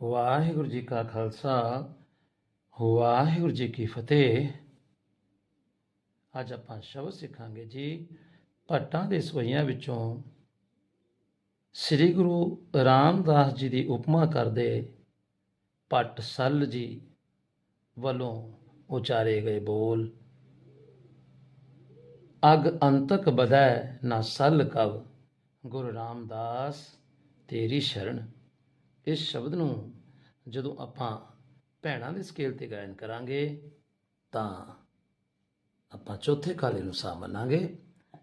ਵਾਹਿਗੁਰੂ ਜੀ ਕਾ ਖਾਲਸਾ, ਵਾਹਿਗੁਰੂ ਜੀ ਕੀ ਫਤਿਹ। ਅੱਜ ਆਪਾਂ ਸ਼ਬਦ ਸਿੱਖਾਂਗੇ ਜੀ ਭੱਟਾਂ ਦੇ ਸਵਈਆਂ ਵਿੱਚੋਂ। ਸ੍ਰੀ ਗੁਰੂ ਰਾਮਦਾਸ ਜੀ ਦੀ ਉਪਮਾ ਕਰਦੇ ਭੱਟ ਸੱਲ ਜੀ ਵੱਲੋਂ ਉਚਾਰੇ ਗਏ ਬੋਲ, ਅਗ ਅੰਤਕ ਬਦੈ ਨਾ ਸੱਲ ਕਵ, ਗੁਰੂ ਰਾਮਦਾਸ ਤੇਰੀ ਸ਼ਰਨ। ਇਸ ਸ਼ਬਦ ਨੂੰ ਜਦੋਂ ਆਪਾਂ ਭੈਣਾਂ ਦੇ ਸਕੇਲ ਤੇ ਗਾਇਨ ਕਰਾਂਗੇ, ਤਾਂ ਆਪਾਂ ਚੌਥੇ ਕਾਲੇ ਨੂੰ ਸਾਹ ਮੰਨਾਂਗੇ।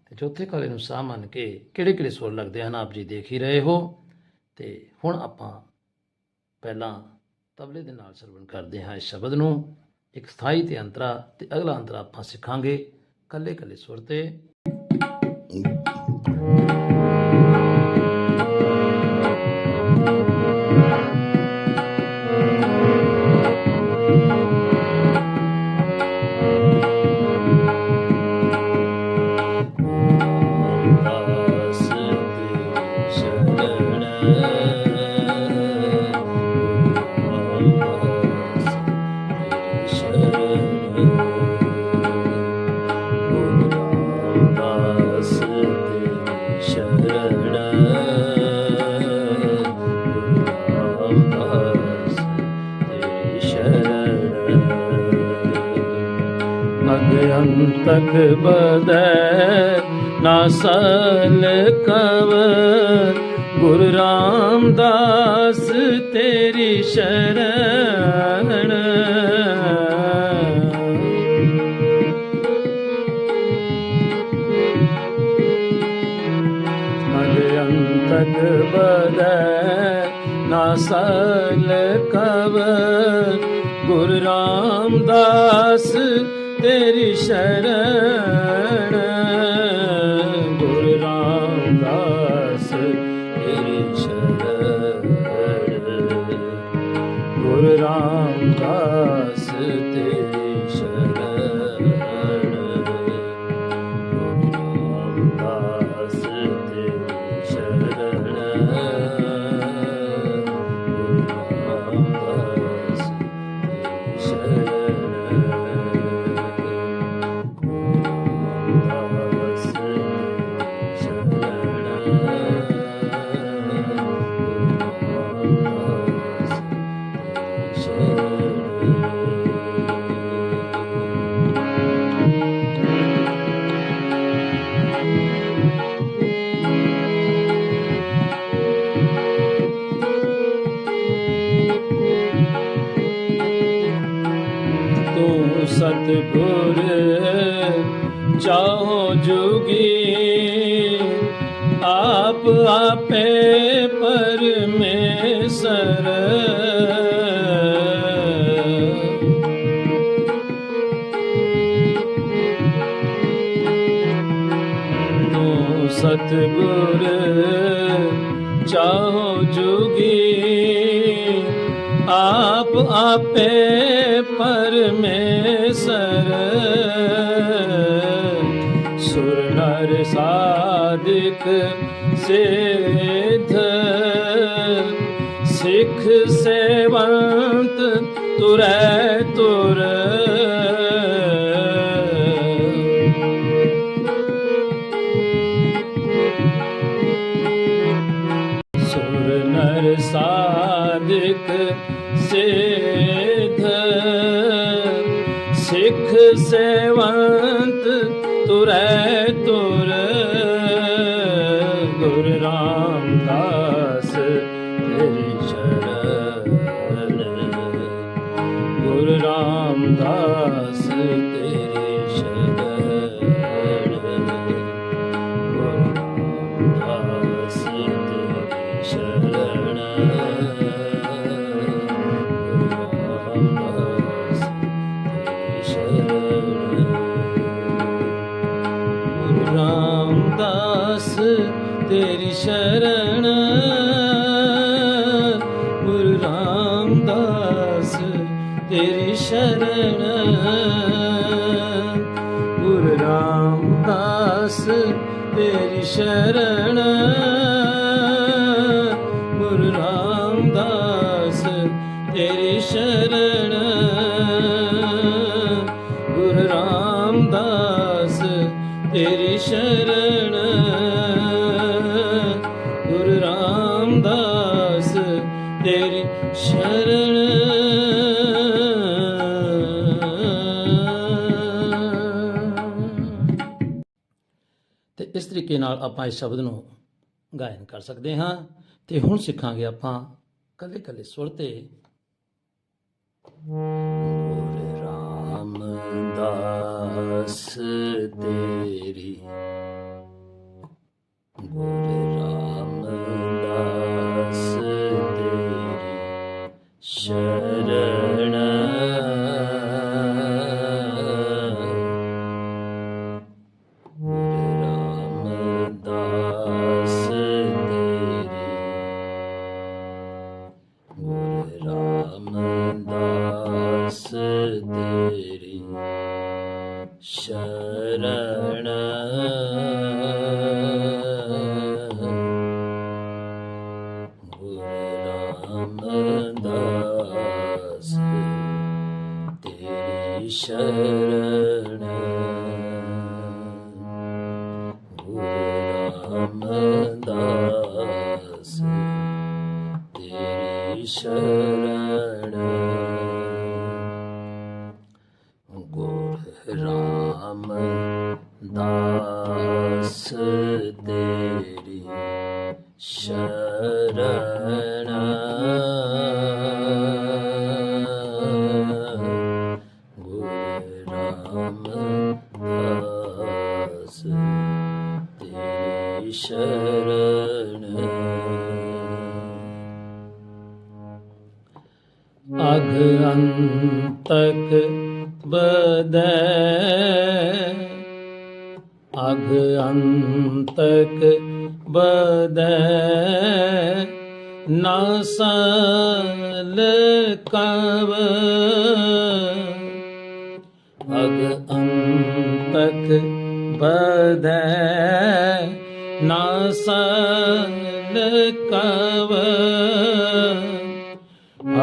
ਤੇ ਚੌਥੇ ਕਾਲੇ ਨੂੰ ਸਾਹ ਮੰਨ ਕੇ ਕਿਹੜੇ ਕਿਹੜੇ ਸੁਰ ਲੱਗਦੇ ਹਨ, ਆਪ ਜੀ ਦੇਖ ਹੀ ਰਹੇ ਹੋ। ਤੇ ਹੁਣ ਆਪਾਂ ਪਹਿਲਾਂ ਤਬਲੇ ਦੇ ਨਾਲ ਸਰਵਣ ਕਰਦੇ ਹਾਂ ਇਸ ਸ਼ਬਦ ਨੂੰ। ਇੱਕ ਸਥਾਈ ਤੇ ਅੰਤਰਾ ਤੇ ਅਗਲਾ ਅੰਤਰਾ ਆਪਾਂ ਸਿੱਖਾਂਗੇ ਕੱਲੇ ਕੱਲੇ ਸੁਰ ਤੇ। ਅਗੰਤਕ ਬਦੈ ਨਾ ਸਲ ਕਵ ਗੁਰੂ ਰਾਮਦਾਸ ਤੇਰੀ ਸ਼ਰਨ ਅਗੰਤਕ ਬਦੈ ਨਾ ਸਲ ਕਵ ਗੁਰੂ ਸਤਿਗੁਰ ਚਾਹੋ ਜੁਗੀ। ਆਪ ਆਪੇ ਪਰਮੇਸ਼ਰ। ਸੁਰ ਨਰ ਸਾਧਿਕ ਸਿਧ। ਸਿੱਖ ਸੇਵੰਤ ਤੁਰੈ ਤੁਰ। ਗੁਰ ਰਾਮਦਾਸ तेरी शरण गुरु रामदास तेरी शरण गुरु रामदास तेरी शरण गुरु रामदास तेरी शरण गुरु रामदास तेरी शरण ਤਰੀਕੇ ਨਾਲ ਆਪਾਂ ਇਸ ਸ਼ਬਦ ਨੂੰ ਗਾਇਨ ਕਰ ਸਕਦੇ ਹਾਂ ਤੇ ਹੁਣ ਸਿੱਖਾਂਗੇ ਆਪਾਂ ਕੱਲੇ ਕੱਲੇ ਸੁਰ ਤੇ। ਗੁਰ ਰਾਮਦਾਸ ਤੇਰੀ। ਗੁਰ ਰਾਮਦਾਸ ਤੇਰੀ। ਸ਼ਰਨ ਤੇਰੀ ਸ਼ਰਨ ਗੁਰ ਰਾਮਦਾਸ ਤੇਰੀ ਸ਼ਰਨ ਗੁਰ ਅਗ ਅੰਤਕ ਬਦੈ ਨਸਲ ਕਵ। ਅਗ ਅੰਤਕ ਬਦੈ ਨਸਲ ਕਵ।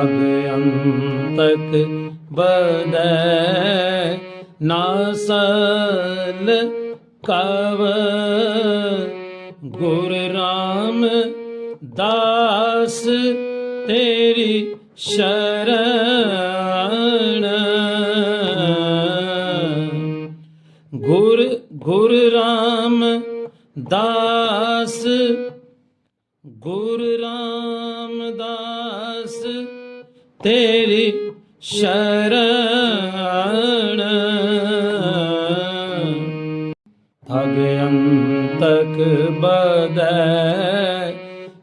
ਅਗ ਅੰਤਕ ਬਦੈ ਨਾਸਲ ਕਵ। ਗੁਰ ਰਾਮ ਦਾਸ ਤੇਰੀ ਸ਼ਰਨ। ਗੁਰ ਗੁਰ ਰਾਮ ਦਾਸ। ਗੁਰ ਰਾਮਦਾਸ ਤੇਰੀ ਸ਼ਰਨ। ਅਗ ਅੰਤਕ ਬਦੈ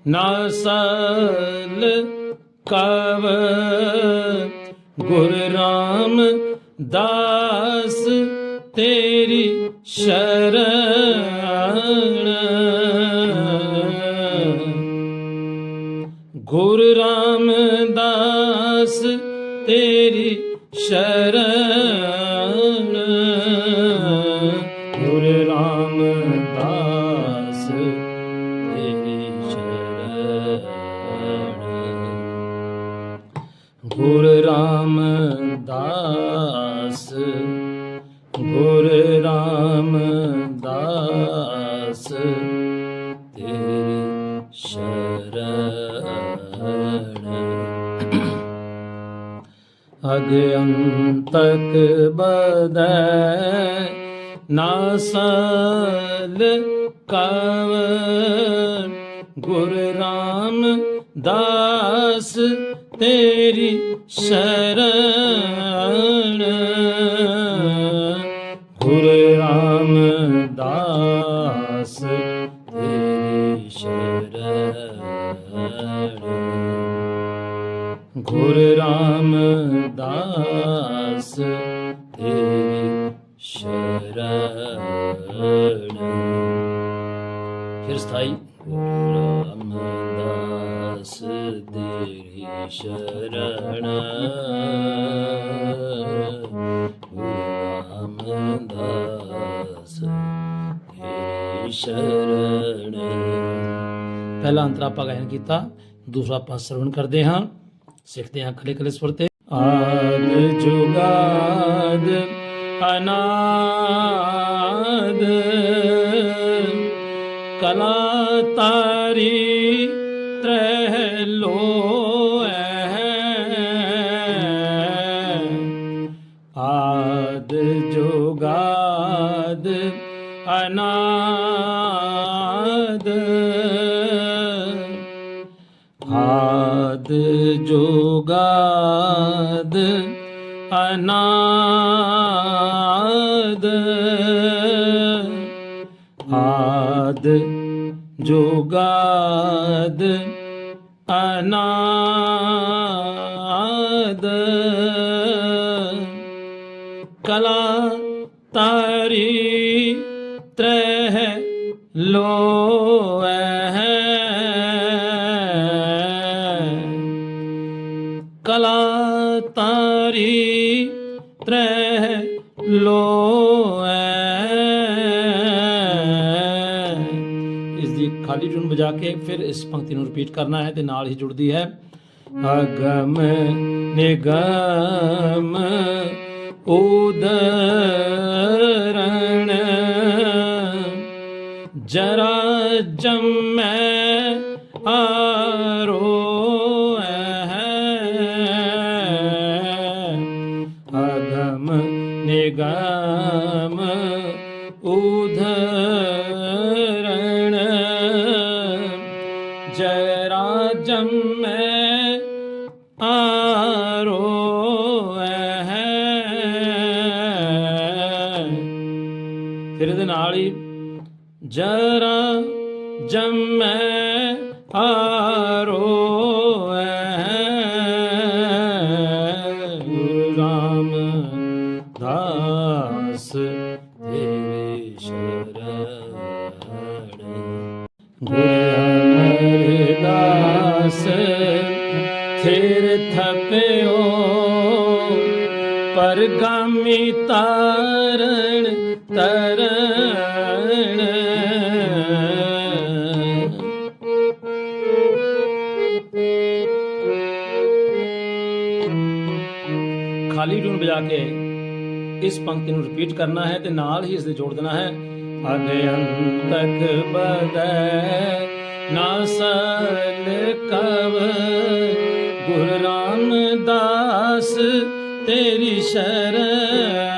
ਨਸਲ ਕਵ ਗੁਰ ਰਾਮ ਦਾਸ ਤੇਰੀ ਸ਼ਰਨ ਅਗ ਅੰਤਕ ਬਦੈ ਨਾਸਲ ਕਵ ਗੁਰ ਰਾਮ ਦਾਸ ਤੇਰੀ ਸ਼ਰਨ। ਗੁਰ ਰਾਮਦਾਸ ਤੇਰੀ ਸ਼ਰਨ। ਗੁਰ ਫਿਰ ਸਥਾਈ ਗੁਰ ਰਾਮਦਾਸ ਤੇਰੀ ਸ਼ਰਨ ਰਾਮਦਾਸ ਤੇਰੀ ਸ਼ਰਨ ਪਹਿਲਾ ਅੰਤਰਾ ਆਪਾਂ ਗਾਇਨ ਕੀਤਾ, ਦੂਸਰਾ ਆਪਾਂ ਸਰਵਣ ਕਰਦੇ ਹਾਂ। ਸਿੱਖਦੇ ਹਾਂ ਖਲੇ ਖਲੇ ਸੁਰ ਤੇ। ਆਦ ਜੁਗਾਦ ਅਨਾਦ ਕਲਾ ਤਾਰੀ ਤ੍ਰਹਿ ਲੋਐ। ਆਦ ਜੋਗਾਦ ਅਨਾਦ। ਆਦ ਜੋਗਾਦ ਅਨਾਦ। ਆਦ ਜੋਗਾਦ ਅਨਾਦ। ਕਲਾ ਤਾਰੀ ਕੇ ਫਿਰ ਇਸ ਪੰਕਤੀ ਨੂੰ ਰਿਪੀਟ ਕਰਨਾ ਹੈ ਤੇ ਨਾਲ ਹੀ ਜੁੜਦੀ ਹੈ। ਅਗਮ ਨਿਗਮ ਉਦਰਣ ਜਰਾ ਜਮੈ ਹੈ ਫਿਰ ਇਹਦੇ ਨਾਲ ਹੀ ਜਰਾ ਜਮੈ ਆਰੋਐ ਗੁਰੂ ਰਾਮ ਦਾਸ ਤੇਰੇ ਸ਼ਰਨ ਗੁਰੂ ਅਮਰਦਾਸ ਥਿਰ ਥਪਿਓ, ਪਰਗਾਮੀ ਤਾਰਣ, ਤਰਣ। ਖਾਲੀ ਟੂਨ ਵਜਾ ਕੇ ਇਸ ਪੰਕਤੀ ਨੂੰ ਰਿਪੀਟ ਕਰਨਾ ਹੈ ਤੇ ਨਾਲ ਹੀ ਇਸ ਦੇ ਜੋੜ ਦੇਣਾ ਹੈ। ਅਗੇ ਅੰਤਕ ਬਦੈ ਨਾਸਲ ਕਵ। ਗੁਰ ਰਾਮਦਾਸ ਤੇਰੀ ਸ਼ਰਨ